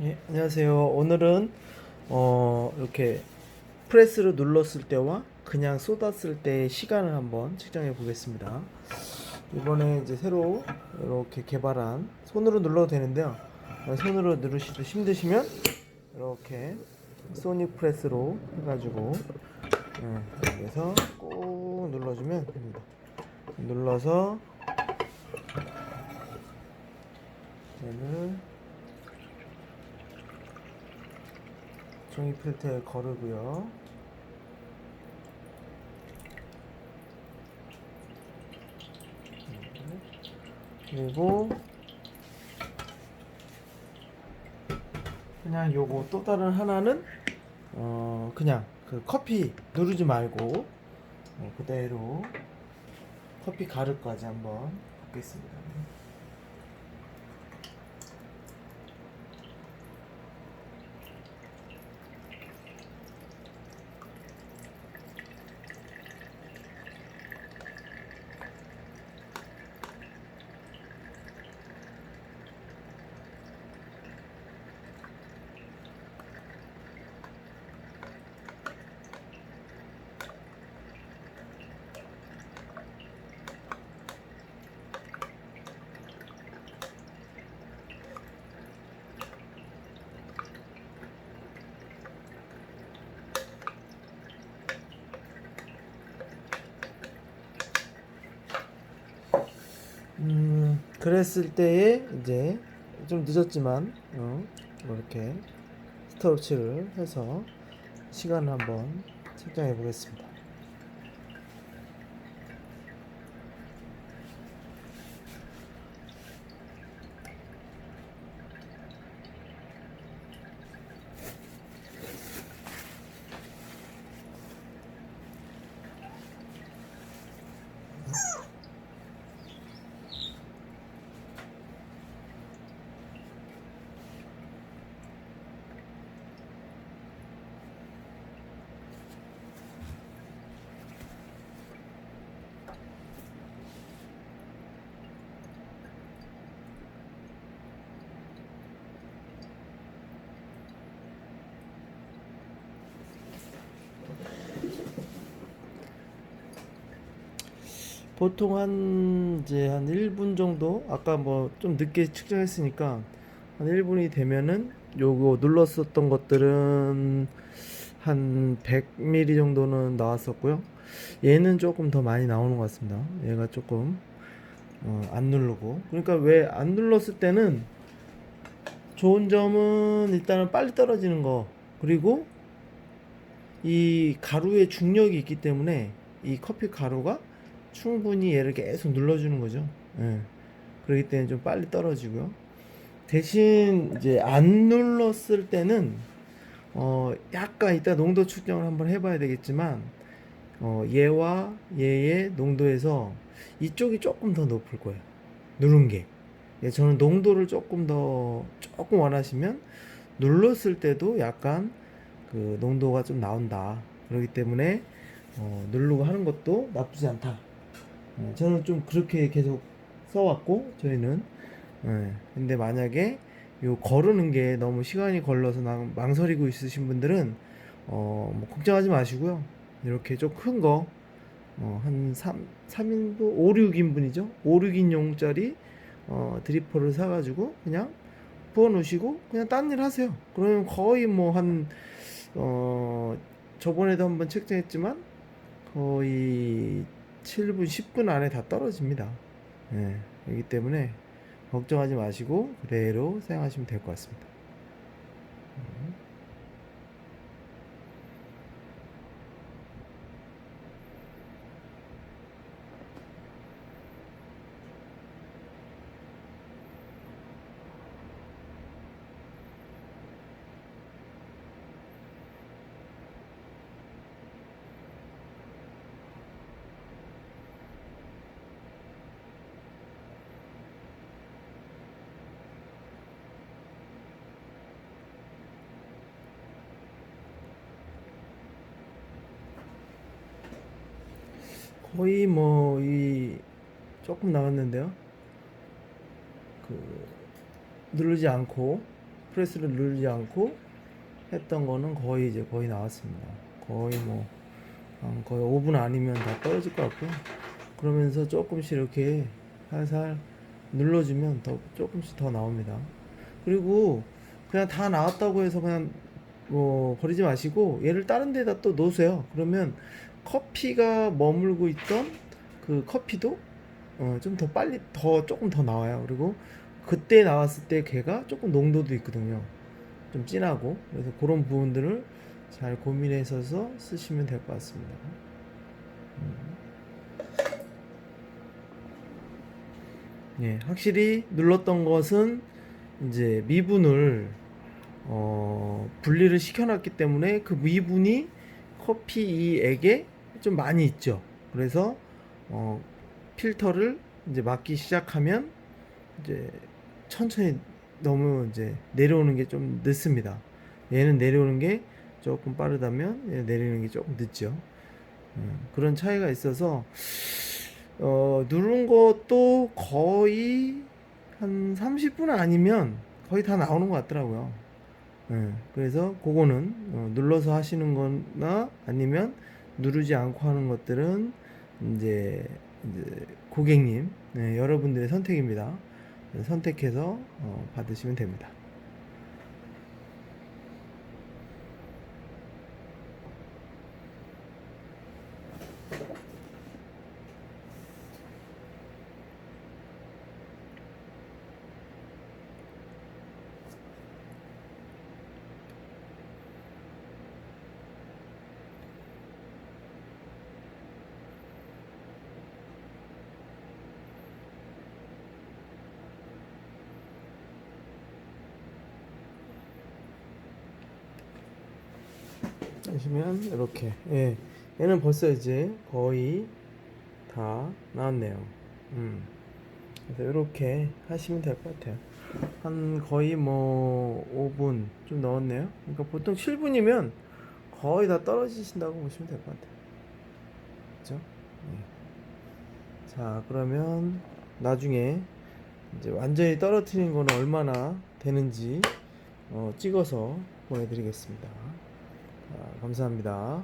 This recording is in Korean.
예, 안녕하세요. 오늘은 어, 이렇게 프레스를 눌렀을 때와 그냥 쏟았을 때의 시간을 한번 측정해 보겠습니다. 이번에 이제 새로 이렇게 개발한 손으로 눌러도 되는데요. 어, 손으로 누르시도 힘드시면 이렇게 소닉 프레스로 해가지고 예, 여기서 꾹 눌러주면 됩니다. 눌러서 얘를 종이 필터에 거르고요. 그리고 그냥 요거 또 다른 하나는 어 그냥 그 커피 누르지 말고 어, 그대로 커피 가루까지 한번 붓겠습니다. 음, 그랬을 때에 이제 좀 늦었지만 어, 이렇게 스톱치를 해서 시간을 한번 측정해 보겠습니다. 보통 한 이제 한 1분 정도 아까 뭐 좀 늦게 측정했으니까 한 1분이 되면은 요거 눌렀었던 것들은 한 100ml 정도는 나왔었고요. 얘는 조금 더 많이 나오는 것 같습니다. 얘가 조금 어, 안 누르고 그러니까 왜 안 눌렀을 때는 좋은 점은 일단은 빨리 떨어지는 거 그리고 이 가루의 중력이 있기 때문에 이 커피 가루가 충분히 얘를 계속 눌러주는 거죠. 예. 그렇기 때문에 좀 빨리 떨어지고요. 대신 이제 안 눌렀을 때는 어 약간 이따 농도 측정을 한번 해봐야 되겠지만 어 얘와 얘의 농도에서 이쪽이 조금 더 높을 거예요. 누른 게. 예, 저는 농도를 조금 더 조금 원하시면 눌렀을 때도 약간 그 농도가 좀 나온다. 그렇기 때문에 어, 누르고 하는 것도 나쁘지 않다. 예, 저는 좀 그렇게 계속 써왔고 저희는 예, 근데 만약에 요 거르는 게 너무 시간이 걸려서 낭- 망설이고 있으신 분들은 어, 뭐 걱정하지 마시고요. 이렇게 좀 큰 거, 어, 한 3, 3인분, 5, 6인분이죠. 5, 6인용짜리 어, 드리퍼를 사가지고 그냥 부어 놓으시고 그냥 딴 일 하세요. 그러면 거의 뭐 한, 어, 저번에도 한번 측정했지만 거의 7분, 10분 안에 다 떨어집니다. 예, 그렇기 때문에 걱정하지 마시고 그대로 사용하시면 될 것 같습니다. 거의 뭐 이 조금 나왔는데요. 그 누르지 않고 프레스를 누르지 않고 했던 거는 거의 이제 거의 나왔습니다. 거의 뭐한 거의 5분 아니면 다 떨어질 것 같고요. 그러면서 조금씩 이렇게 살살 눌러주면 더 조금씩 더 나옵니다. 그리고 그냥 다 나왔다고 해서 그냥 뭐 버리지 마시고 얘를 다른 데다 또 놓으세요. 그러면 커피가 머물고 있던 그 커피도 어, 좀 더 빨리 더 조금 더 나와요. 그리고 그때 나왔을 때 걔가 조금 농도도 있거든요. 좀 진하고 그래서 그런 부분들을 잘 고민해서 쓰시면 될 것 같습니다. 음. 예, 확실히 눌렀던 것은 이제 미분을 어, 분리를 시켜놨기 때문에 그 미분이 커피 이 액에 좀 많이 있죠. 그래서 어, 필터를 이제 막기 시작하면 이제 천천히 너무 이제 내려오는 게 좀 늦습니다. 얘는 내려오는 게 조금 빠르다면 내리는 게 조금 늦죠. 음, 그런 차이가 있어서 어, 누른 것도 거의 한 30분 아니면 거의 다 나오는 것 같더라고요. 예, 그래서 그거는 어, 눌러서 하시는 거나 아니면 누르지 않고 하는 것들은 이제, 이제 고객님, 네, 여러분들의 선택입니다. 네, 선택해서 어, 받으시면 됩니다. 하시면 이렇게. 예. 얘는 벌써 이제 거의 다 나왔네요. 음. 그래서 이렇게 하시면 될 것 같아요. 한 거의 뭐 5분 좀 넣었네요. 그러니까 보통 7분이면 거의 다 떨어지신다고 보시면 될 것 같아요. 그죠 예. 자 그러면 나중에 이제 완전히 떨어뜨린 거는 얼마나 되는지 어, 찍어서 보내드리겠습니다. 자, 감사합니다.